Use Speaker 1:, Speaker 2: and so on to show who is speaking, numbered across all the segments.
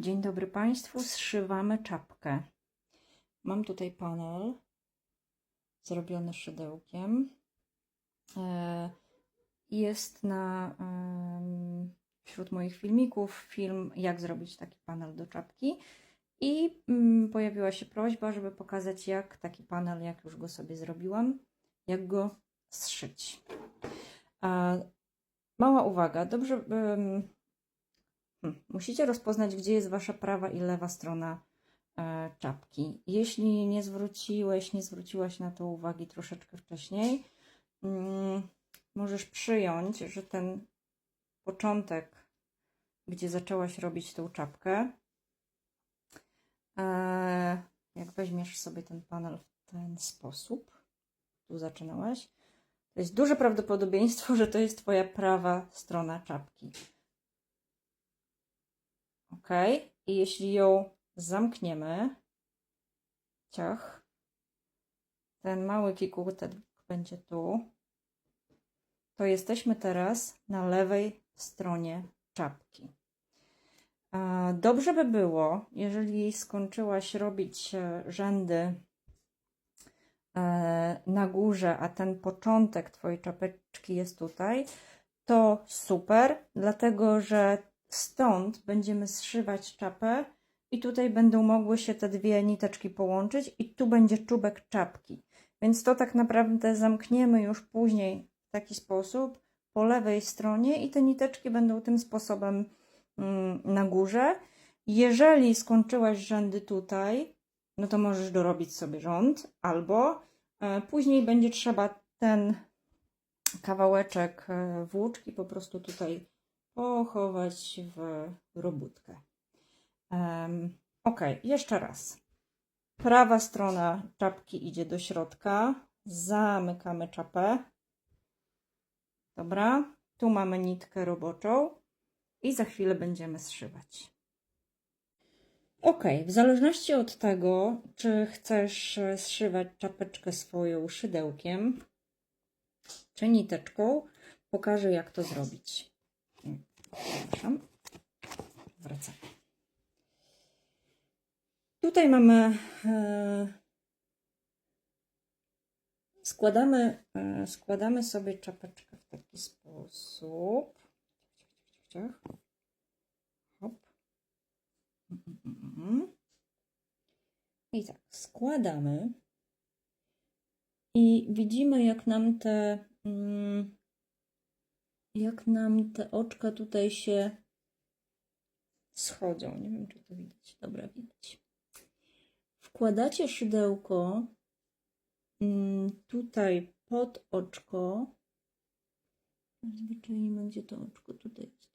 Speaker 1: Dzień dobry Państwu, zszywamy czapkę. Mam tutaj panel zrobiony szydełkiem. E, Jest na wśród moich filmików film, jak zrobić taki panel do czapki. I mm, pojawiła się prośba, żeby pokazać, jak taki panel, jak już go sobie zrobiłam, jak go zszyć. E, Mała uwaga, dobrze. Hmm. Musicie rozpoznać, gdzie jest wasza prawa i lewa strona e, czapki. Jeśli nie zwróciłeś, nie zwróciłaś na to uwagi troszeczkę wcześniej, mm, możesz przyjąć, że ten początek, gdzie zaczęłaś robić tą czapkę, e, jak weźmiesz sobie ten panel w ten sposób, tu zaczynałaś, to jest duże prawdopodobieństwo, że to jest twoja prawa strona czapki. Ok, i jeśli ją zamkniemy, ciach, ten mały kikutek będzie tu, to jesteśmy teraz na lewej stronie czapki. Dobrze by było, jeżeli skończyłaś robić e, rzędy e, na górze, a ten początek Twojej czapeczki jest tutaj, to super, dlatego że stąd będziemy zszywać czapę i tutaj będą mogły się te dwie niteczki połączyć i tu będzie czubek czapki. Więc to tak naprawdę zamkniemy już później w taki sposób po lewej stronie i te niteczki będą tym sposobem mm, na górze. Jeżeli skończyłaś rzędy tutaj, no to możesz dorobić sobie rząd albo e, później będzie trzeba ten kawałeczek e, włóczki po prostu tutaj pochować w robótkę. Um, ok, jeszcze raz. Prawa strona czapki idzie do środka. Zamykamy czapę. Dobra. Tu mamy nitkę roboczą i za chwilę będziemy zszywać. Ok, w zależności od tego, czy chcesz zszywać czapeczkę swoją szydełkiem, czy niteczką, pokażę jak to zrobić. Przepraszam. Tutaj mamy. E, składamy, e, składamy sobie czapeczkę w taki sposób. Hop. Mhm. I tak, składamy. I widzimy, jak nam te. Mm, jak nam te oczka tutaj się schodzą. Nie wiem, czy to widać. Dobra, widać. Wkładacie szydełko mm, tutaj pod oczko. Zwyczajnie, gdzie to oczko? Tutaj jest.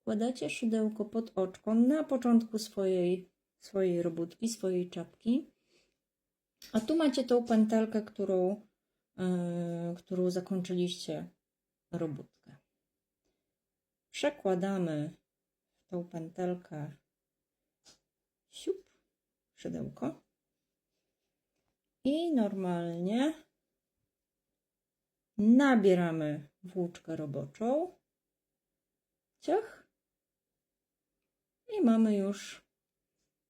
Speaker 1: Wkładacie szydełko pod oczko na początku swojej, swojej robótki, swojej czapki. A tu macie tą pętelkę, którą, yy, którą zakończyliście robótkę. Przekładamy w tą pętelkę siup, szydełko i normalnie nabieramy włóczkę roboczą, ciach i mamy już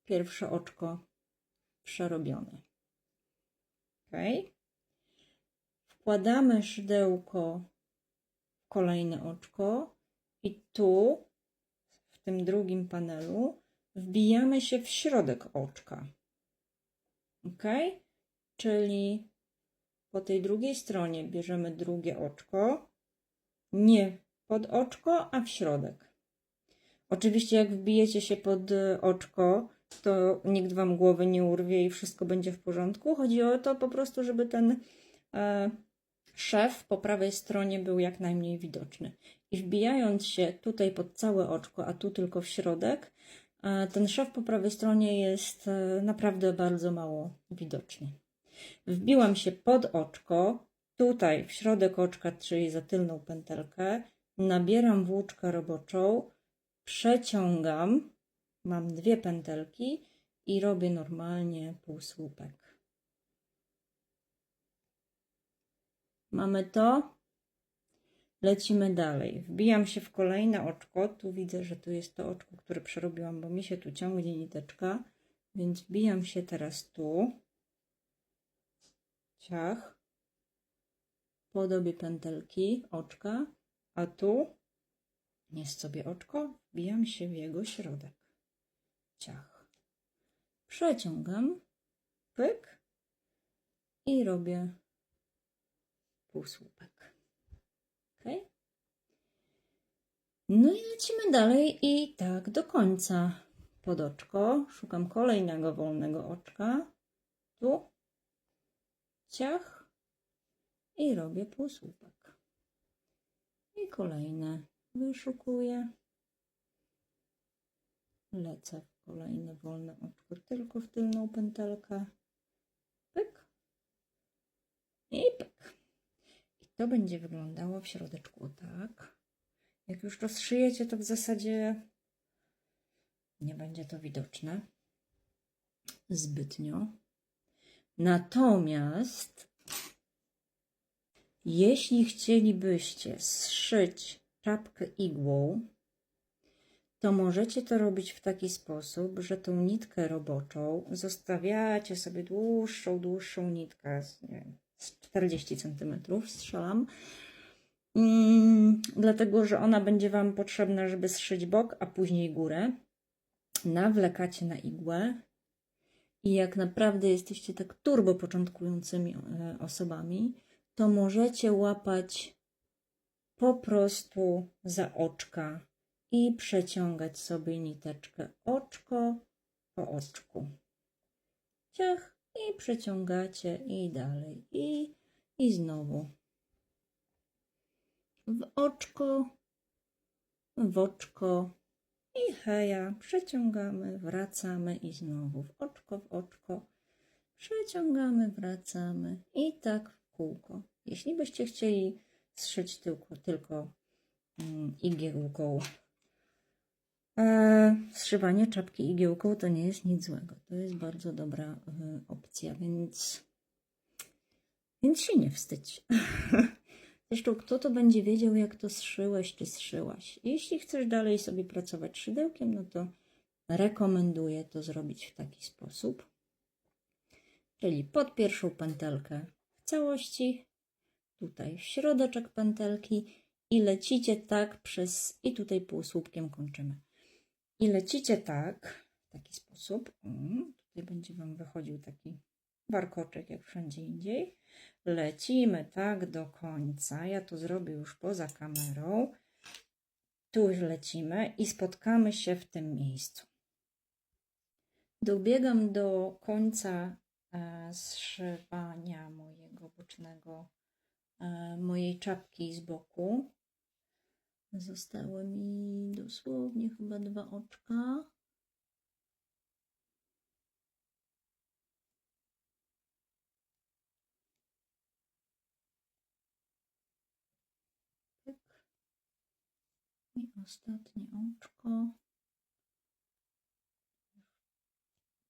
Speaker 1: pierwsze oczko przerobione. Ok. Wkładamy szydełko kolejne oczko i tu, w tym drugim panelu, wbijamy się w środek oczka. Ok? Czyli po tej drugiej stronie bierzemy drugie oczko, nie pod oczko, a w środek. Oczywiście, jak wbijecie się pod oczko, to nikt wam głowy nie urwie i wszystko będzie w porządku. Chodzi o to po prostu, żeby ten e, szef po prawej stronie był jak najmniej widoczny. I wbijając się tutaj pod całe oczko, a tu tylko w środek, e, ten szef po prawej stronie jest e, naprawdę bardzo mało widoczny. Wbiłam się pod oczko, tutaj w środek oczka, czyli za tylną pętelkę, nabieram włóczkę roboczą, przeciągam, mam dwie pętelki i robię normalnie półsłupek. Mamy to. Lecimy dalej. Wbijam się w kolejne oczko. Tu widzę, że tu jest to oczko, które przerobiłam, bo mi się tu ciągnie niteczka. Więc wbijam się teraz tu. Ciach. Podobie pętelki, oczka. A tu jest sobie oczko. Wbijam się w jego środek. Ciach. Przeciągam. Pyk. I robię półsłupek. Ok? No i lecimy dalej i tak do końca. Pod oczko szukam kolejnego wolnego oczka. Tu. Ciach. I robię półsłupek. I kolejne wyszukuję. Lecę w kolejne wolne oczko, tylko w tylną pętelkę. Pyk. I pyk. To będzie wyglądało w środeczku tak. Jak już rozszyjecie, to w zasadzie nie będzie to widoczne zbytnio. Natomiast jeśli chcielibyście zszyć czapkę igłą, to możecie to robić w taki sposób, że tą nitkę roboczą zostawiacie sobie dłuższą, dłuższą nitkę, nie wiem, 40 cm, strzelam, mm, dlatego że ona będzie Wam potrzebna, żeby zszyć bok, a później górę. Nawlekacie na igłę i jak naprawdę jesteście tak turbo początkującymi e, osobami, to możecie łapać po prostu za oczka i przeciągać sobie niteczkę oczko po oczku. Ciach i przeciągacie i dalej i, i znowu w oczko, w oczko i heja, przeciągamy, wracamy i znowu w oczko, w oczko, przeciągamy, wracamy i tak w kółko. Jeśli byście chcieli zszyć tylko, tylko mm, igiełką, zszywanie czapki igiełką to nie jest nic złego. To jest bardzo dobra e, opcja, więc, więc się nie wstydź. Zresztą kto to będzie wiedział, jak to zszyłeś czy zszyłaś. Jeśli chcesz dalej sobie pracować szydełkiem, no to rekomenduję to zrobić w taki sposób. Czyli pod pierwszą pętelkę w całości, tutaj w środeczek pętelki i lecicie tak przez, i tutaj półsłupkiem kończymy. I lecicie tak, w taki sposób. Tutaj będzie Wam wychodził taki warkoczek, jak wszędzie indziej. Lecimy tak do końca. Ja to zrobię już poza kamerą. Tu już lecimy i spotkamy się w tym miejscu. Dobiegam do końca e, zszywania mojego bocznego, e, mojej czapki z boku. Zostały mi dosłownie chyba dwa oczka. Pyk. I ostatnie oczko.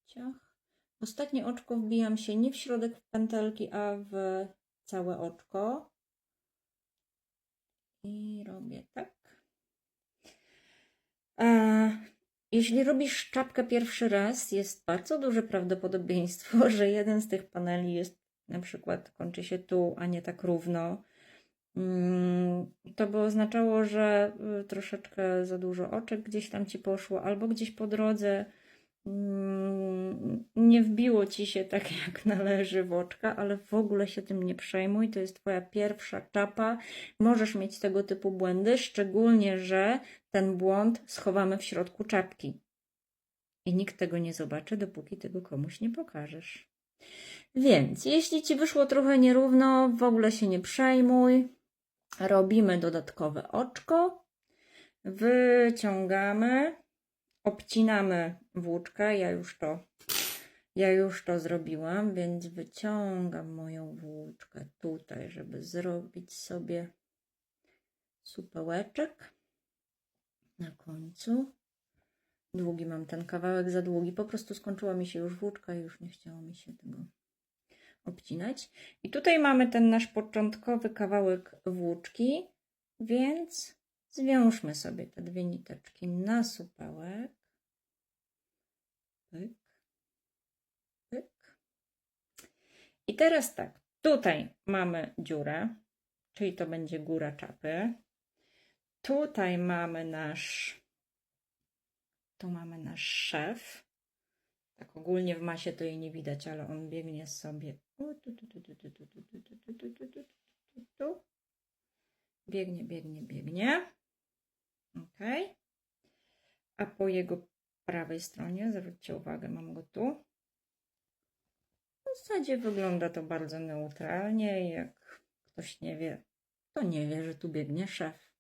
Speaker 1: Ciach. Ostatnie oczko wbijam się nie w środek pętelki, a w całe oczko. I robię tak. Jeśli robisz czapkę pierwszy raz, jest bardzo duże prawdopodobieństwo, że jeden z tych paneli jest na przykład kończy się tu, a nie tak równo. Mm, To by oznaczało, że y, troszeczkę za dużo oczek gdzieś tam ci poszło, albo gdzieś po drodze nie wbiło ci się tak jak należy w oczka, ale w ogóle się tym nie przejmuj. To jest twoja pierwsza czapa. Możesz mieć tego typu błędy, szczególnie, że ten błąd schowamy w środku czapki. I nikt tego nie zobaczy, dopóki tego komuś nie pokażesz. Więc jeśli ci wyszło trochę nierówno, w ogóle się nie przejmuj. Robimy dodatkowe oczko. Wyciągamy, obcinamy włóczkę. Ja już to, ja już to zrobiłam, więc wyciągam moją włóczkę tutaj, żeby zrobić sobie supełeczek na końcu. Długi mam ten kawałek za długi. Po prostu skończyła mi się już włóczka i już nie chciało mi się tego obcinać. I tutaj mamy ten nasz początkowy kawałek włóczki. Więc Zwiążmy sobie te dwie niteczki na supełek. Pyk, pyk. I teraz tak, tutaj mamy dziurę, czyli to będzie góra czapy. Tutaj mamy nasz, tu mamy nasz szef. Tak ogólnie w masie to jej nie widać, ale on biegnie sobie. Biegnie, biegnie, biegnie. Ok. A po jego prawej stronie, zwróćcie uwagę, mam go tu. W zasadzie wygląda to bardzo neutralnie. Jak ktoś nie wie, to nie wie, że tu biegnie szef.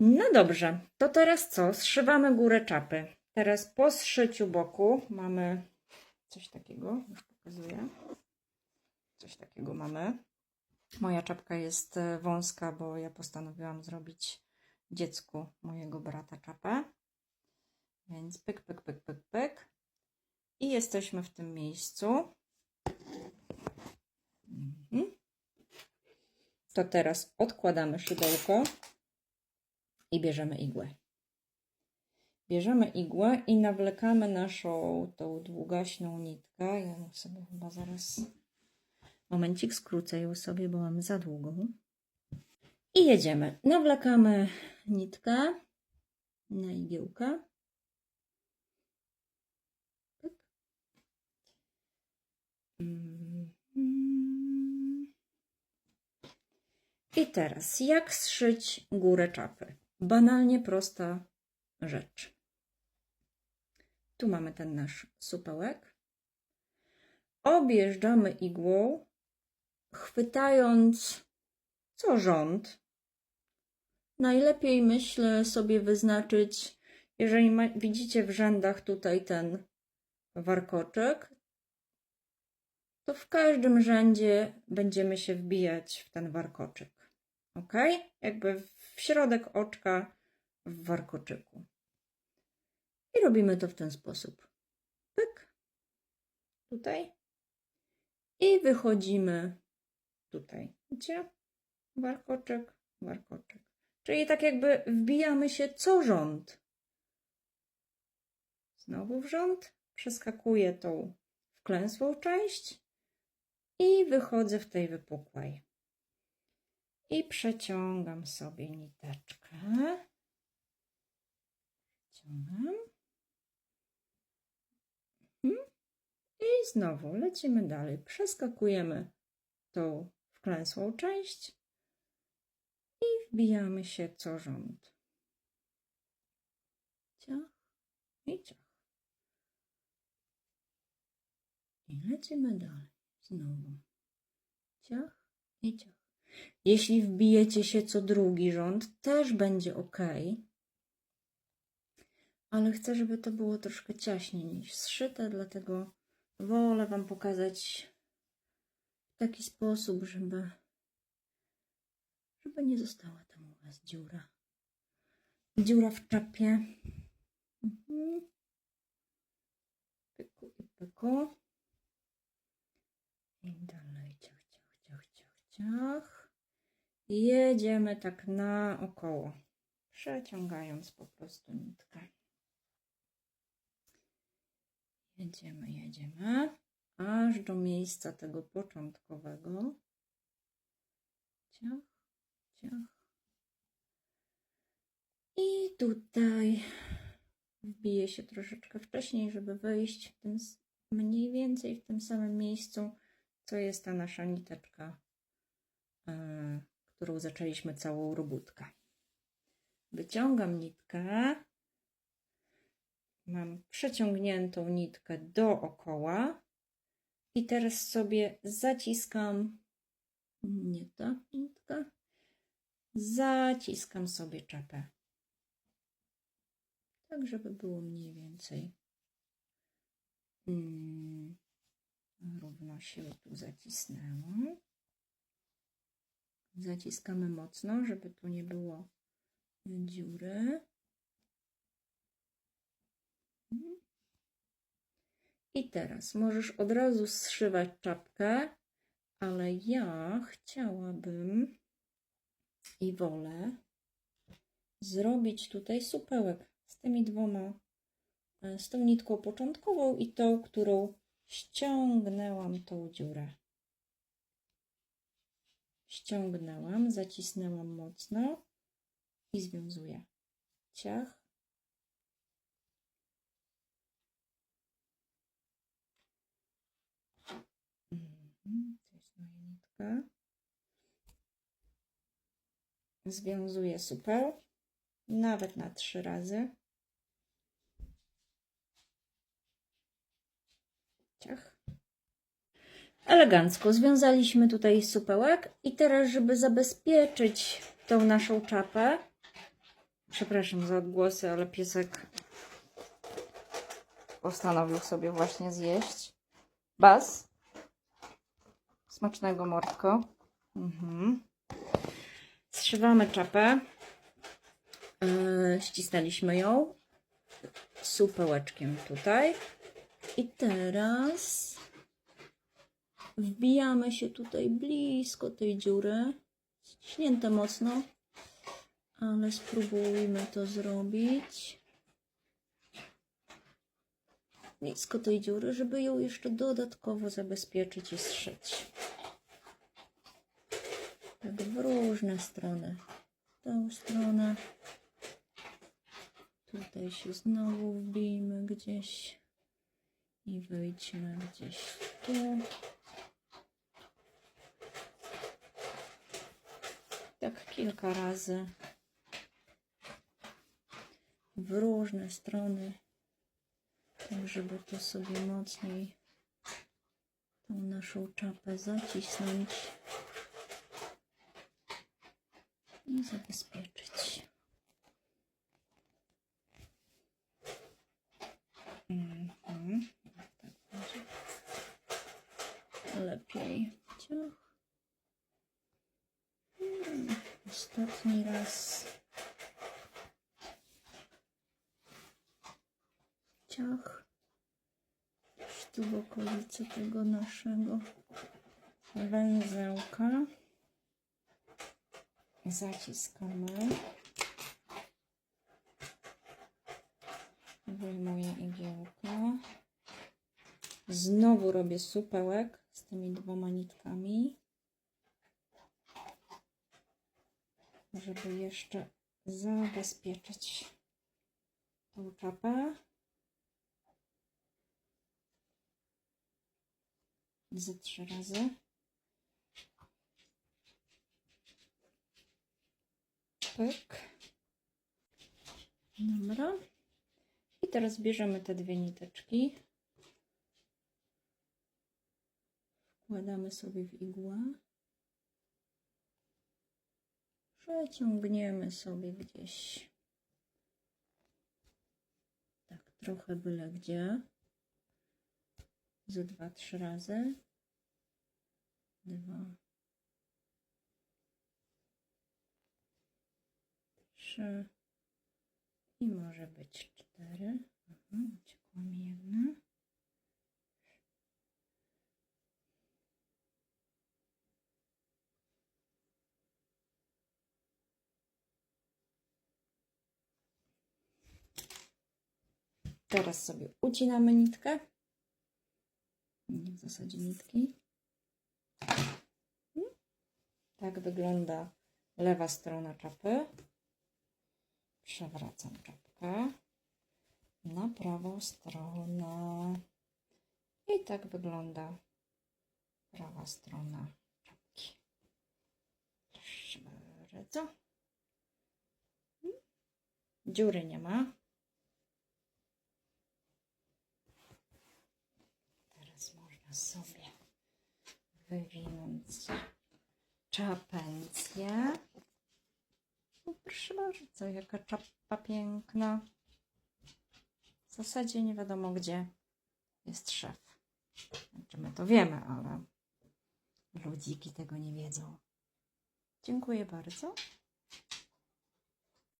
Speaker 1: No dobrze, to teraz co? Zszywamy górę czapy. Teraz po zszyciu boku mamy coś takiego, już pokazuję. Coś takiego mamy. Moja czapka jest e, wąska, bo ja postanowiłam zrobić dziecku mojego brata czapę. Więc pyk, pyk, pyk, pyk, pyk. I jesteśmy w tym miejscu. Mhm. To teraz odkładamy szydełko i bierzemy igłę. Bierzemy igłę i nawlekamy naszą tą długaśną nitkę. Ja ją sobie chyba zaraz momencik skrócę ją sobie, bo mam za długą. I jedziemy. Nawlekamy nitkę na igiełkę. Mhm. I teraz, jak zszyć górę czapy? Banalnie prosta rzecz. Tu mamy ten nasz supełek. Objeżdżamy igłą, chwytając co rząd. Najlepiej myślę sobie wyznaczyć, jeżeli ma, widzicie w rzędach tutaj ten warkoczek, to w każdym rzędzie będziemy się wbijać w ten warkoczek. Ok? Jakby w środek oczka w warkoczyku. I robimy to w ten sposób. Pyk. Tutaj. I wychodzimy tutaj. Widzicie? Warkoczek, warkoczek. Czyli tak jakby wbijamy się co rząd. Znowu w rząd. Przeskakuję tą wklęsłą część i wychodzę w tej wypukłej. I przeciągam sobie niteczkę. Przeciągam. Mhm. I znowu lecimy dalej. Przeskakujemy tą wklęsłą część i wbijamy się co rząd. Ciach i ciach. I lecimy dalej. Znowu. Ciach i ciach. Jeśli wbijecie się co drugi rząd, też będzie ok. Ale chcę, żeby to było troszkę ciaśniej niż zszyte, dlatego wolę Wam pokazać w taki sposób, żeby, żeby nie została tam u Was dziura. Dziura w czapie. Mhm. Pyku i pyku. I dalej ciach, ciach, ciach, ciach, ciach. Jedziemy tak naokoło, przeciągając po prostu nitkę. Jedziemy, jedziemy, aż do miejsca tego początkowego. Ciach. I tutaj wbiję się troszeczkę wcześniej, żeby wejść w tym, mniej więcej w tym samym miejscu, co jest ta nasza niteczka, yy, którą zaczęliśmy całą robótkę. Wyciągam nitkę. Mam przeciągniętą nitkę dookoła i teraz sobie zaciskam, nie ta nitka, zaciskam sobie czapę. Tak, żeby było mniej więcej mm, równo się tu zacisnęło. Zaciskamy mocno, żeby tu nie było dziury. I teraz możesz od razu zszywać czapkę, ale ja chciałabym, I wolę zrobić tutaj supełek z tymi dwoma, e, z tą nitką początkową i tą, którą ściągnęłam tą dziurę. Ściągnęłam, zacisnęłam mocno i związuję. Ciach. Mhm, To jest moja nitka. Związuję supeł, nawet na trzy razy. Ciach. Elegancko związaliśmy tutaj supełek i teraz, żeby zabezpieczyć tą naszą czapę, przepraszam za odgłosy, ale piesek postanowił sobie właśnie zjeść. Bas. Smacznego mordko. Mhm. Zszywamy czapę. Yy, ścisnęliśmy ją supełeczkiem tutaj. I teraz wbijamy się tutaj blisko tej dziury. Ściśnięte mocno, ale spróbujmy to zrobić. Blisko tej dziury, żeby ją jeszcze dodatkowo zabezpieczyć i zszyć. Tak w różne strony. Tą stronę. Tutaj się znowu wbijmy gdzieś i wyjdźmy gdzieś tu. Tak kilka razy w różne strony, tak żeby to sobie mocniej tą naszą czapę zacisnąć i zabezpieczyć. Mhm. Tak będzie lepiej. Ciach. Ostatni raz. Ciach. Gdzieś tu w okolicy tego naszego węzełka. Zaciskamy. Wyjmuję igiełkę. Znowu robię supełek z tymi dwoma nitkami. Żeby jeszcze zabezpieczyć tą czapę. Ze trzy razy. Pyk. Dobra. I teraz bierzemy te dwie niteczki. Wkładamy sobie w igłę. Przeciągniemy sobie gdzieś. Tak, trochę byle gdzie. Ze dwa, trzy razy. Dwa. Trzy. I może być cztery. Aha, uciekła mi jedna. Teraz sobie ucinamy nitkę. Nie w zasadzie nitki. Tak wygląda lewa strona czapy. Przewracam czapkę na prawą stronę. I tak wygląda prawa strona czapki. Proszę bardzo. Dziury nie ma. Teraz można sobie wywinąć czapencję. Proszę bardzo, jaka czapka piękna. W zasadzie nie wiadomo, gdzie jest szef. Znaczy my to wiemy, ale ludziki tego nie wiedzą. Dziękuję bardzo.